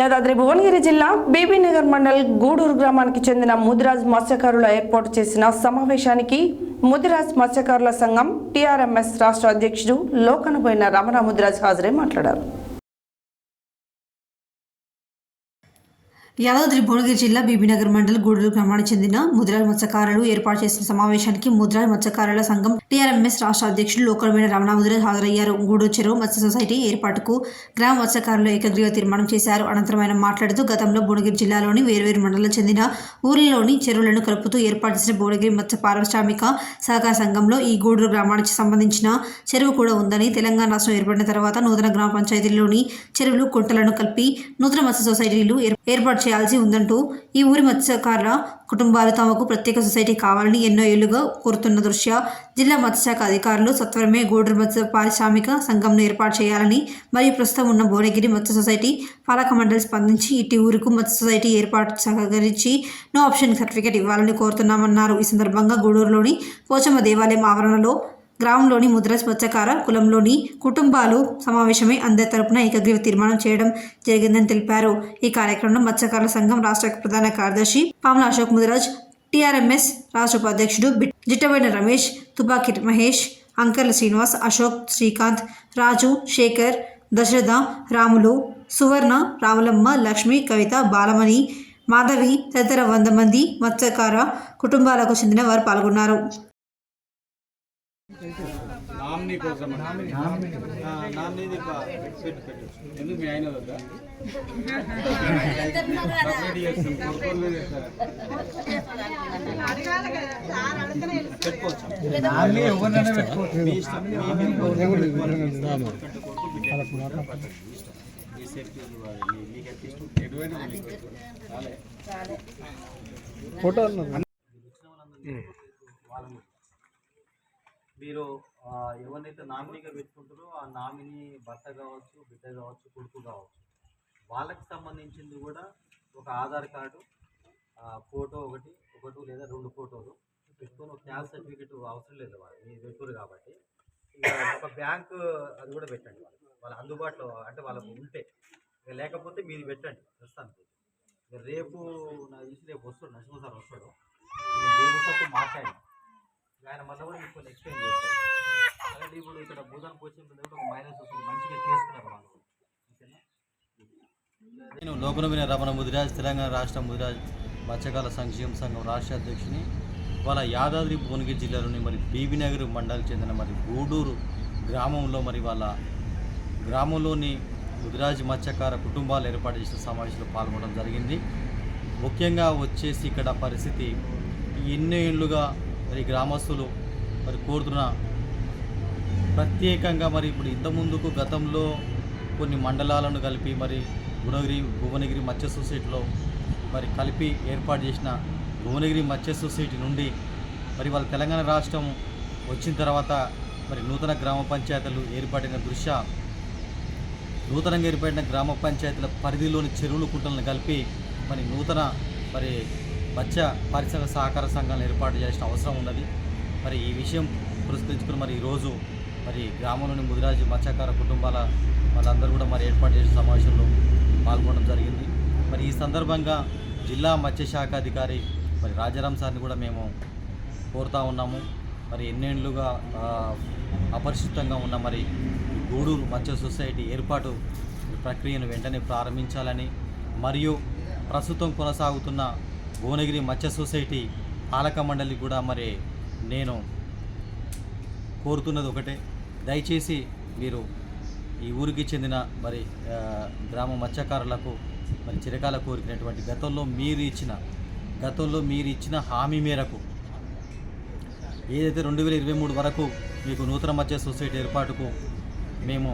యాదాద్రి భువనగిరి జిల్లా బీబీనగర్ మండల్ గూడూరు గ్రామానికి చెందిన ముదిరాజ్ మత్స్యకారుల ఏర్పాటు చేసిన సమావేశానికి ముదిరాజ్ మత్స్యకారుల సంఘం టీఆర్ఎంఎస్ రాష్ట్ర అధ్యక్షుడు లోకనబోయిన రమణ ముదిరాజ్ హాజరై మాట్లాడారు. యాదాద్రి భువనగిరి జిల్లా బీబీనగర్ మండల్ గూడూరు గ్రామానికి చెందిన ముద్రాల మత్స్యకారులు ఏర్పాటు చేసిన సమావేశానికి ముద్రాల మత్స్యకారుల సంఘం టీఆర్ఎంఎస్ రాష్ట్ర అధ్యక్షులు లోకరమైన రమణ ముద్రాజ్ హాజరయ్యారు. గూడూరు చెరువు మత్స్య సొసైటీ ఏర్పాటుకు గ్రామ మత్స్యకారులు ఏకగ్రీవ తీర్మానం చేశారు. అనంతరం ఆయన మాట్లాడుతూ గతంలో భువనగిరి జిల్లాలోని వేర్వేరు మండలాలకు చెందిన ఊర్లలోని చెరువులను కలుపుతూ ఏర్పాటు చేసిన భువనగిరి మత్స్య పారిశ్రామిక సహకార సంఘంలో ఈ గూడూరు గ్రామానికి సంబంధించిన చెరువు కూడా ఉందని తెలంగాణ రాష్ట్రం ఏర్పడిన తర్వాత నూతన గ్రామ పంచాయతీల్లోని చెరువులు కుంటలను కలిపి నూతన మత్స్య సొసైటీలు ఏర్- ఏర్పాటు చేయాల్సి ఉందంటూ ఈ ఊరి మత్స్యకారుల కుటుంబాలు తమకు ప్రత్యేక సొసైటీ కావాలని ఎన్నో ఏళ్ళుగా కోరుతున్న దృష్ట్యా జిల్లా మత్స్యశాఖ అధికారులు సత్వరమే గూడూరు మత్స్య పారిశ్రామిక సంఘంను ఏర్పాటు చేయాలని మరియు ప్రస్తుతం ఉన్న భువనగిరి మత్స్య సొసైటీ పాలక మండలి స్పందించి ఇటు ఊరుకు మత్స్య సొసైటీ ఏర్పాటు సహకరించి నో ఆప్షన్ సర్టిఫికేట్ ఇవ్వాలని కోరుతున్నామన్నారు. ఈ సందర్భంగా గూడూరులోని పోచమ్మ దేవాలయం ఆవరణలో గ్రామంలోని ముద్రాజ్ మత్స్యకార కులంలోని కుటుంబాలు సమావేశమై అందరి తరపున ఏకగ్రీవ తీర్మానం చేయడం జరిగిందని తెలిపారు. ఈ కార్యక్రమంలో మత్స్యకారుల సంఘం రాష్ట్ర ప్రధాన కార్యదర్శి పాముల అశోక్ ముదిరాజ్ టీఆర్ఎంఎస్ రాష్ట్ర ఉపాధ్యక్షుడు జిట్టబడిన రమేష్ తుపాకి మహేష్ అంకర్ల శ్రీనివాస్ అశోక్ శ్రీకాంత్ రాజు శేఖర్ దశరథ రాములు సువర్ణ రాములమ్మ లక్ష్మి కవిత బాలమణి మాధవి తదితర వంద మంది మత్స్యకార కుటుంబాలకు చెందిన వారు పాల్గొన్నారు. నామినీ కోసం నామినీ. పెట్టు పెట్టు. ఎందుకు మీ ఆయన వద్దా. పెట్టుకోవచ్చు. సేఫ్టీ మీకు. మీరు ఎవరినైతే నామినీగా పెట్టుకుంటారో ఆ నామినీ భర్త కావచ్చు బిడ్డ కావచ్చు కొడుకు కావచ్చు వాళ్ళకి సంబంధించింది కూడా ఒక ఆధార్ కార్డు ఫోటో ఒకటి ఒకటి లేదా రెండు ఫోటోలు పెట్టుకొని ఒక క్యాస్ట్ సర్టిఫికేట్ అవసరం లేదు వాళ్ళు మీరు పెట్టుకోరు కాబట్టి. ఒక బ్యాంక్ అది కూడా పెట్టండి వాళ్ళకి. వాళ్ళ అందుబాటులో అంటే వాళ్ళకు ఉంటే. ఇక లేకపోతే మీరు పెట్టండి ప్రస్తుతానికి. రేపు నా తెలిసి రేపు వస్తాడు నరసింహ సార్ వస్తాడు. నేను రేపు మాట్లాడి ఆయన మళ్ళీ కూడా మీకు కొన్ని ఎక్స్ప్లెయిన్ చేస్తాడు. ఒక మైనస్ వస్తుంది. మంచిగా వాళ్ళు. నేను లోకనవీన రమణ ముదిరాజ్ తెలంగాణ రాష్ట్ర ముదిరాజ్ మత్స్యకాల సంక్షేమ సంఘం రాష్ట్ర అధ్యక్షుని వాళ్ళ యాదాద్రి భువనగిరి జిల్లాలోని మరి బీబీనగర్ మండలికి చెందిన మరి గూడూరు గ్రామంలో మరి వాళ్ళ గ్రామంలోని ముదిరాజ్ మత్స్యకార కుటుంబాలు ఏర్పాటు చేసిన సమావేశంలో పాల్గొనడం జరిగింది. ముఖ్యంగా వచ్చేసి ఇక్కడ పరిస్థితి ఎన్నో ఏళ్ళుగా మరి గ్రామస్తులు మరి కోరుతున్న ప్రత్యేకంగా మరి ఇప్పుడు ఇంత ముందుకు గతంలో కొన్ని మండలాలను కలిపి మరి భువనగిరి భువనగిరి మత్స్య సొసైటీలో మరి కలిపి ఏర్పాటు చేసిన భువనగిరి మత్స్య సొసైటీ నుండి మరి వాళ్ళ తెలంగాణ రాష్ట్రం వచ్చిన తర్వాత మరి నూతన గ్రామ పంచాయతీలు ఏర్పడిన దృశ్య నూతనంగా ఏర్పడిన గ్రామ పంచాయతీల పరిధిలోని చెరువులు కుంటలను కలిపి మరి నూతన మరి మత్స్య పరిసర సహకార సంఘాలను ఏర్పాటు చేసిన అవసరం ఉన్నది. మరి ఈ విషయం పురస్కరించుకుని మరి ఈరోజు మరి గ్రామంలోని ముదిరాజు మత్స్యకార కుటుంబాల వాళ్ళందరూ కూడా మరి ఏర్పాటు చేసిన సమావేశంలో పాల్గొనడం జరిగింది. మరి ఈ సందర్భంగా జిల్లా మత్స్యశాఖ అధికారి మరి రాజారాం సార్ని కూడా మేము కోరుతా ఉన్నాము. మరి ఎన్నేళ్ళుగా అపరిశుద్ధంగా ఉన్న మరి గూడూరు మత్స్య సొసైటీ ఏర్పాటు ప్రక్రియను వెంటనే ప్రారంభించాలని మరియు ప్రస్తుతం కొనసాగుతున్న భువనగిరి మత్స్య సొసైటీ పాలక మండలి కూడా మరి నేను కోరుతున్నది ఒకటే. దయచేసి మీరు ఈ ఊరికి చెందిన మరి గ్రామ మత్స్యకారులకు మరి చిరకాల కోరికినటువంటి గతంలో మీరు ఇచ్చిన గతంలో మీరు ఇచ్చిన హామీ మేరకు ఏదైతే రెండు వేల ఇరవై మూడు వరకు మీకు నూతన మత్స్య సొసైటీ ఏర్పాటుకు మేము